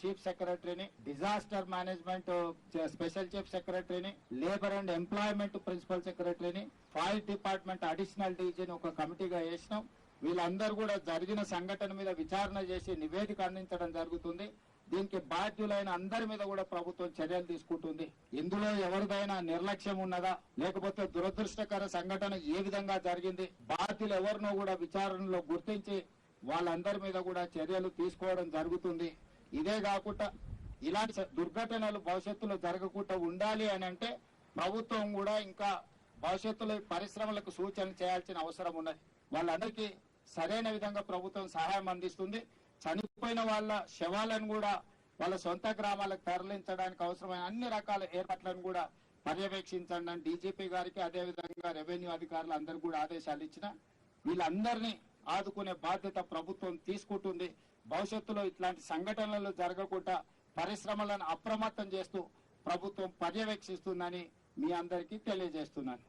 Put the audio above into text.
Chief సెక్రటరీని disaster management special chief సెక్రటరీని labour and employment principal సెక్రటరీని ఫైర్ డిపార్ట్మెంట్ అడిషనల్ డీజీని ఒక కమిటీగా వేసినాం. వీళ్ళందరూ కూడా జరిగిన సంఘటన మీద విచారణ చేసి నివేదిక అందించడం జరుగుతుంది. దీనికి బాధ్యులైన అందరి మీద కూడా ప్రభుత్వం చర్యలు తీసుకుంటుంది. ఇందులో ఎవరిదైనా నిర్లక్ష్యం ఉన్నదా? లేకపోతే దురదృష్టకర సంఘటన ఏ విధంగా జరిగింది? బాధ్యులు ఎవరినో కూడా విచారణలో గుర్తించి వాళ్ళందరి మీద కూడా చర్యలు తీసుకోవడం జరుగుతుంది. ఇదే కాకుండా ఇలాంటి స- దుర్ఘటనలు భవిష్యత్తులో జరగకుండా ఉండాలి అని అంటే ప్రభుత్వం కూడా ఇంకా భవిష్యత్తులో పరిశ్రమలకు సూచన చేయాల్సిన అవసరం ఉన్నది. వాళ్ళందరికీ సరైన విధంగా ప్రభుత్వం సహాయం అందిస్తుంది. చనిపోయిన వాళ్ళ శవాలను కూడా వాళ్ళ సొంత గ్రామాలకు తరలించడానికి అవసరమైన అన్ని రకాల ఏర్పాట్లను కూడా పర్యవేక్షించండి అని డీజీపీ గారికి అదే విధంగా రెవెన్యూ అధికారులు అందరు కూడా ఆదేశాలు ఇచ్చిన. వీళ్ళందరినీ ఆదుకునే బాధ్యత ప్రభుత్వం తీసుకుంటుంది. భవిష్యత్తులో ఇట్లాంటి సంఘటనలు జరగకుండా పరిశ్రమలను అప్రమత్తం చేస్తూ ప్రభుత్వం పర్యవేక్షిస్తుందని మీ అందరికీ తెలియజేస్తున్నాను.